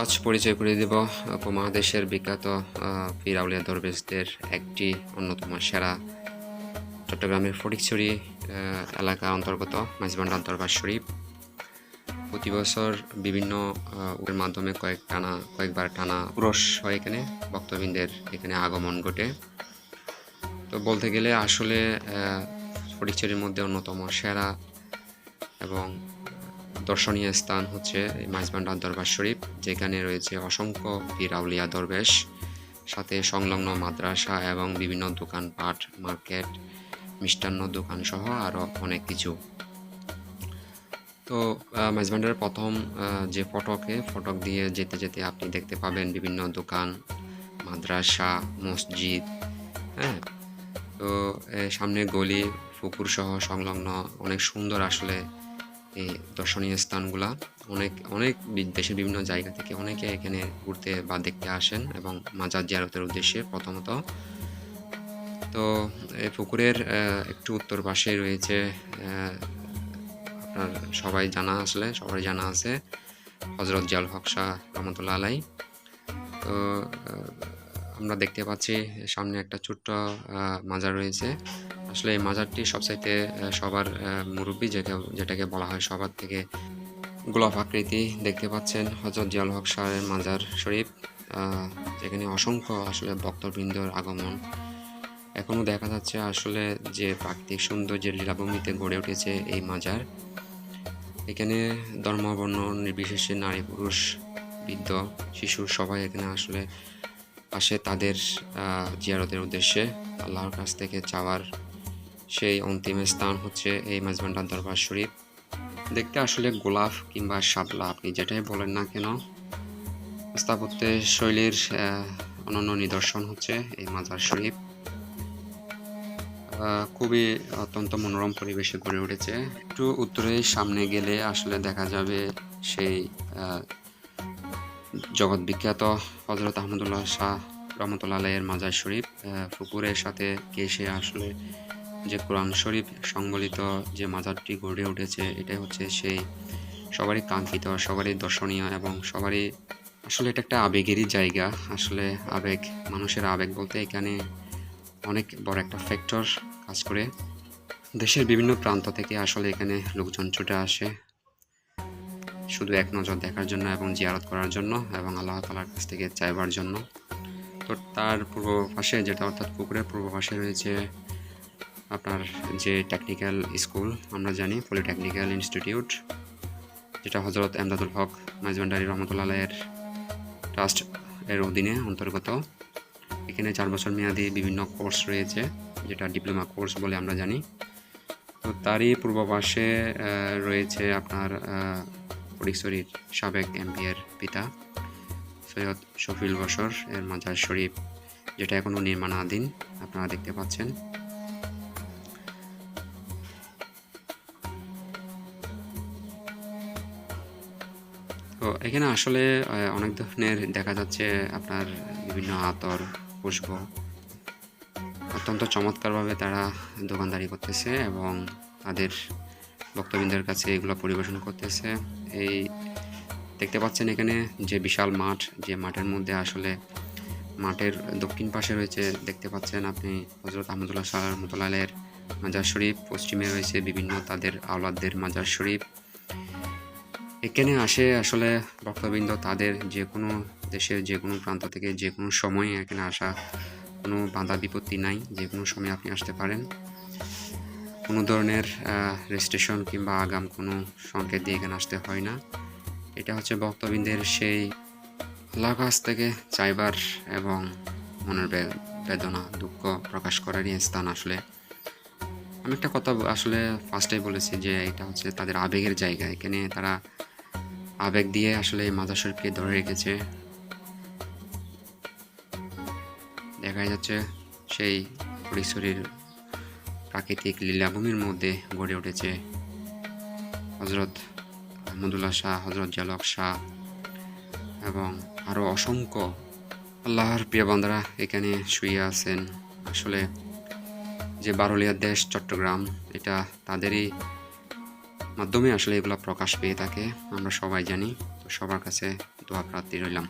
আজ পরিচয় করে দেব, উপমহাদেশের বিখ্যাত আউলিয়া দরবেশদের একটি অন্যতম সেরা চট্টগ্রামের ফটিকছড়ি এলাকা অন্তর্গত মাইজবান্ডার দরবার শরীফ। প্রতি বছর বিভিন্ন মাধ্যমে কয়েক টানা, কয়েকবার টানা পুরস হয় এখানে, ভক্তবৃন্দের এখানে আগমন ঘটে। তো বলতে গেলে আসলে ফটিকছড়ির মধ্যে অন্যতম সেরা এবং দর্শনীয় স্থান হচ্ছে মাইজবান্ডার দরবার শরীফ, যেখানে রয়েছে অসংখ্য পীর আউলিয়া দরবেশ, সাথে সংলগ্ন মাদ্রাসা এবং বিভিন্ন দোকানপাট, মার্কেট, মিষ্টান্ন দোকান সহ আরও অনেক কিছু। তো মাইজবান্ডারের প্রথম যে ফটকে, ফটক দিয়ে যেতে যেতে আপনি দেখতে পাবেন বিভিন্ন দোকান, মাদ্রাসা, মসজিদ হ্যাঁ? তো সামনে গলি পুকুর সহ সংলগ্ন অনেক সুন্দর আসলে এই দর্শনীয় স্থানগুলা। অনেক অনেক দেশের বিভিন্ন জায়গা থেকে অনেকে এখানে ঘুরতে বা দেখতে আসেন এবং মাজার জিয়ারতের উদ্দেশ্যে প্রথমত। তো এই পুকুরের একটু উত্তর পাশে রয়েছে আপনার সবাই জানা আসলে সবাই জানা আছে হজরত জিয়াল হক শাহ রহমতুল্লাহ আলাই তো আমরা দেখতে পাচ্ছি সামনে একটা ছোট্ট মাজার রয়েছে। আসলে এই মাজারটি সবচাইতে সবার মুরব্বী যেটা, যেটাকে বলা হয় সবার থেকে গোলাপ আকৃতি দেখতে পাচ্ছেন হজরত জিয়াল হক শাহের মাজার শরীফ যেখানে অসংখ্য আসলে ভক্তবৃন্দর আগমন। এখনও দেখা যাচ্ছে আসলে যে প্রাকৃতিক সৌন্দর্যের লীলাভূমিতে গড়ে উঠেছে এই মাজার। এখানে ধর্ম বর্ণ নির্বিশেষে নারী, পুরুষ, বৃদ্ধ, শিশু সবাই এখানে আসলে আসে তাদের জিয়ারতের উদ্দেশ্যে। আল্লাহর কাছ থেকে চাওয়ার সেই অন্তিম স্থান হচ্ছে এই মাঝবান্ডার দরবার শরীফ। দেখতে আসলে গোলাপ কিংবা শাপলা, আপনি যেটাই বলেন না কেন স্থাপত্যের শৈলীর অনন্য নিদর্শন হচ্ছে এই মাজার শরীফ। খুবই অত্যন্ত মনোরম পরিবেশে গড়ে উঠেছে। একটু উত্তরে সামনে গেলে আসলে দেখা যাবে সেই জগৎ বিখ্যাত হজরত আহমদুল্লাহ শাহ রহমতুল্লাহ আলাইয়ের মাজার শরীফ। পুকুরের সাথে কেসে আসলে যে কোরআন শরীফ সংবলিত যে মাজারটি গড়ে উঠেছে, এটাই হচ্ছে সেই সবারই কাঙ্ক্ষিত, সবারই দর্শনীয় এবং সবারই আসলে এটা একটা আবেগেরই জায়গা। আসলে আবেগ, মানুষের আবেগ বলতে এখানে অনেক বড় একটা ফ্যাক্টর কাজ করে। দেশের বিভিন্ন প্রান্ত থেকে আসলে এখানে লোকজন ছুটে আসে, শুধু এক নজর দেখার জন্য এবং জিয়ারত করার জন্য এবং আল্লাহ তালার কাছ থেকে চাইবার জন্য। তো তার পূর্ব পাশে যেটা অর্থাৎ পুকুরের পূর্ব পাশে রয়েছে আপনার যে টেকনিক্যাল স্কুল আমরা জানি পলিটেকনিক্যাল ইনস্টিটিউট যেটা হজরত এমদাদুল হক মাইজবান্ডারি রহমতুল্লাহ এর ট্রাস্ট এর অধীনে অন্তর্গত। এখানে চার বছর মেয়াদি বিভিন্ন কোর্স রয়েছে যেটা ডিপ্লোমা কোর্স বলে আমরা জানি। তো তারই পূর্ব পাশে আহ, রয়েছে আপনার আহ, ফটিকছড়ির সাবেক এর পিতা সৈয়দ শফিল বসর এর মাজার শরীফ যেটা এখনও নির্মাণাধীন আপনারা দেখতে পাচ্ছেন। তো এখানে আসলে অনেক ধরনের দেখা যাচ্ছে আপনার বিভিন্ন আতর, পুষ্প। অত্যন্ত চমৎকারভাবে তারা দোকানদারি করতেছে এবং তাদের ভক্তবৃন্দের কাছে এগুলো পরিবেশন করতেছে। এই দেখতে পাচ্ছেন এখানে যে বিশাল মাঠ, যে মাঠের মধ্যে আসলে মাঠের দক্ষিণ পাশে রয়েছে, দেখতে পাচ্ছেন আপনি হজরত আহমদুল্লাহ সাহ রহমতুল্লাহের মাজার শরীফ। পশ্চিমে রয়েছে বিভিন্ন তাদের আওলাদদের মাজার শরীফ। এখানে আসে আসলে ভক্তবৃন্দ তাদের যে কোনো দেশের যে কোনো প্রান্ত থেকে যে কোনো সময়ে এখানে আসা কোনো বাধা বিপত্তি নাই যে কোনো সময় আপনি আসতে পারেন। কোনো ধরনের রেজিস্ট্রেশন কিংবা আগাম কোনো সংকেত দিয়ে এখানে আসতে হয় না। এটা হচ্ছে ভক্তবৃন্দের সেই আল্লাহর কাছ থেকে চাইবার এবং মনের বেদনা, দুঃখ প্রকাশ করারই স্থান আসলে। আমি একটা কথা আসলে ফার্স্টেই বলেছি যে এটা হচ্ছে তাদের আবেগের জায়গা। এখানে তারা আবেগ দিয়ে আসলে মাজার শরীফকে ধরে রেখেছে। দেখা যাচ্ছে সেই পরিসরের প্রাকৃতিক লীলাভূমির মধ্যে গড়ে উঠেছে হজরত আহমদুল্লাহ শাহ, হজরত জালক শাহ এবং আরও অসংখ্য আল্লাহর প্রিয় বান্দারা এখানে শুয়ে আছেন। আসলে যে বারুলিয়ার দেশ, চট্টগ্রাম, এটা তাদেরই মাধ্যমে আসলে এগুলো প্রকাশ পেয়ে থাকে, আমরা সবাই জানি। তো সবার কাছে দোয়া প্রার্থী রইলাম।